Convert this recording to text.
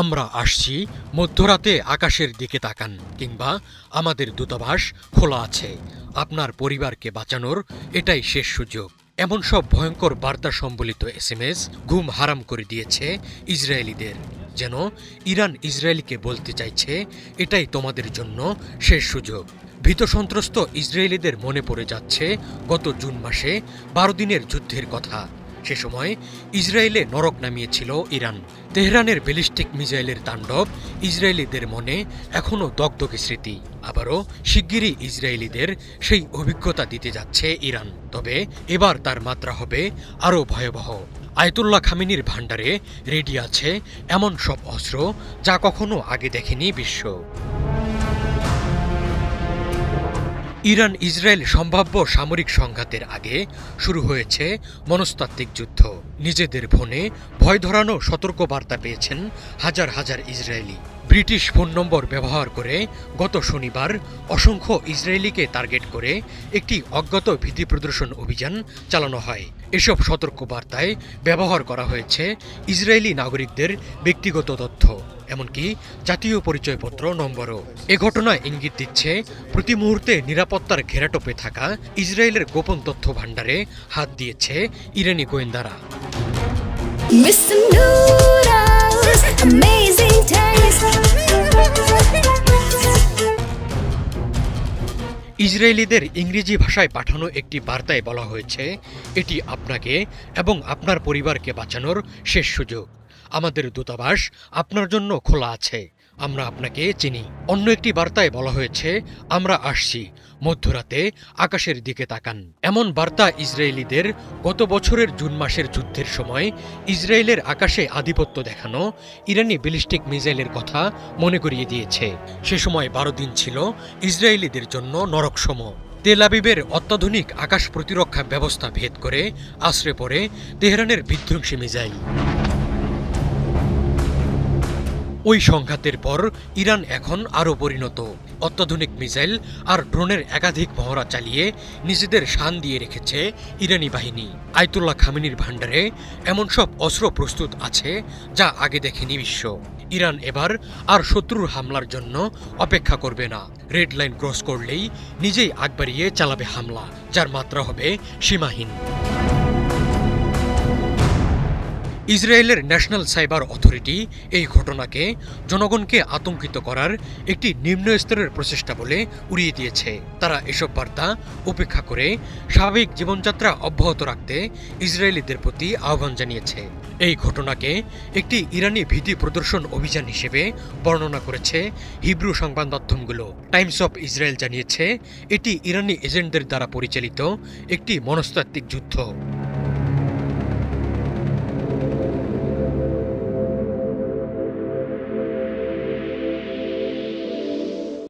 আমরা আসছি মধ্যরাতে আকাশের দিকে তাকান, কিংবা আমাদের দূতাবাস খোলা আছে। আপনার পরিবারকে বাঁচানোর এটাই শেষ সুযোগ। এমন সব ভয়ঙ্কর বার্তা সম্বলিত এসএমএস ঘুম হারাম করে দিয়েছে ইসরায়েলিদের। যেন ইরান ইসরায়েলকে বলতে চাইছে, এটাই তোমাদের জন্য শেষ সুযোগ। ভীত সন্ত্রস্ত ইসরায়েলিদের মনে পড়ে যাচ্ছে গত জুন মাসে বারো দিনের যুদ্ধের কথা। সে সময় ইসরায়েলে নরক নামিয়েছিল ইরান। তেহরানের ব্যালিস্টিক মিসাইলের তাণ্ডব ইসরায়েলিদের মনে এখনও দগদগে স্মৃতি। আবারও শিগগিরই ইসরায়েলিদের সেই অভিজ্ঞতা দিতে যাচ্ছে ইরান। তবে এবার তার মাত্রা হবে আরও ভয়াবহ। আয়তুল্লাহ খামিনির ভাণ্ডারে রেডি আছে এমন সব অস্ত্র যা কখনো আগে দেখেনি বিশ্ব। ইরান ইসরায়েল সম্ভাব্য সামরিক সংঘাতের আগে শুরু হয়েছে মনস্তাত্ত্বিক যুদ্ধ। নিজেদের ফোনে ভয় ধরানো সতর্কবার্তা পেয়েছেন হাজার হাজার ইসরায়েলি। ব্রিটিশ ফোন নম্বর ব্যবহার করে গত শনিবার অসংখ্য ইসরায়েলিকে টার্গেট করে একটি অজ্ঞাত ভীতি প্রদর্শন অভিযান চালানো হয় এসব সতর্কবার্তায় ব্যবহার করা হয়েছে ইসরায়েলি নাগরিকদের ব্যক্তিগত তথ্য এমনকি জাতীয় পরিচয়পত্র নম্বরও এ ঘটনায় ইঙ্গিত দিচ্ছে প্রতি মুহূর্তে নিরাপত্তার ঘেরাটোপে থাকা ইসরায়েলের গোপন তথ্য ভাণ্ডারে হাত দিয়েছে ইরানি গোয়েন্দারা. Noodles, amazing taste. ইসরায়েলিদের ইংরেজি ভাষায় পাঠানো একটি বার্তায় বলা হয়েছে, এটি আপনাকে এবং আপনার পরিবারকে বাঁচানোর শেষ সুযোগ। আমাদের দূতাবাস আপনার জন্য খোলা আছে। আমরা আপনাকে চিনি। অন্য একটি বার্তায় বলা হয়েছে, আমরা আসছি। মধ্যরাতে আকাশের দিকে তাকান। এমন বার্তা ইসরায়েলিদের গত বছরের জুন মাসের যুদ্ধের সময় ইসরায়েলের আকাশে আধিপত্য দেখানো ইরানি ব্যালিস্টিক মিসাইলের কথা মনে করিয়ে দিয়েছে। সে সময় বারো দিন ছিল ইসরায়েলিদের জন্য নরকসম। তেল আবিবের অত্যাধুনিক আকাশ প্রতিরক্ষা ব্যবস্থা ভেদ করে আশ্রে পড়ে তেহরানের বিধ্বংসী মিসাইল। ওই সংঘাতের পর ইরান এখন আরও পরিণত। অত্যাধুনিক মিসাইল আর ড্রোনের একাধিক মহড়া চালিয়ে নিজেদের শান দিয়ে রেখেছে ইরানি বাহিনী। আয়তুল্লাহ খামিনির ভাণ্ডারে এমন সব অস্ত্র প্রস্তুত আছে যা আগে দেখেনি বিশ্ব। ইরান এবার আর শত্রুর হামলার জন্য অপেক্ষা করবে না। রেড লাইন ক্রস করলেই নিজেই আগ বাড়িয়ে চালাবে হামলা, যার মাত্রা হবে সীমাহীন। ইসরায়েলের ন্যাশনাল সাইবার অথরিটি এই ঘটনাকে জনগণকে আতঙ্কিত করার একটি নিম্ন স্তরের প্রচেষ্টা বলে উড়িয়ে দিয়েছে। তারা এসব বার্তা উপেক্ষা করে স্বাভাবিক জীবনযাত্রা অব্যাহত রাখতে ইসরায়েলিদের প্রতি আহ্বান জানিয়েছে। এই ঘটনাকে একটি ইরানি ভীতি প্রদর্শন অভিযান হিসেবে বর্ণনা করেছে হিব্রু সংবাদ মাধ্যমগুলো টাইমস অফ ইসরায়েল জানিয়েছে, এটি ইরানি এজেন্টদের দ্বারা পরিচালিত একটি মনস্তাত্ত্বিক যুদ্ধ।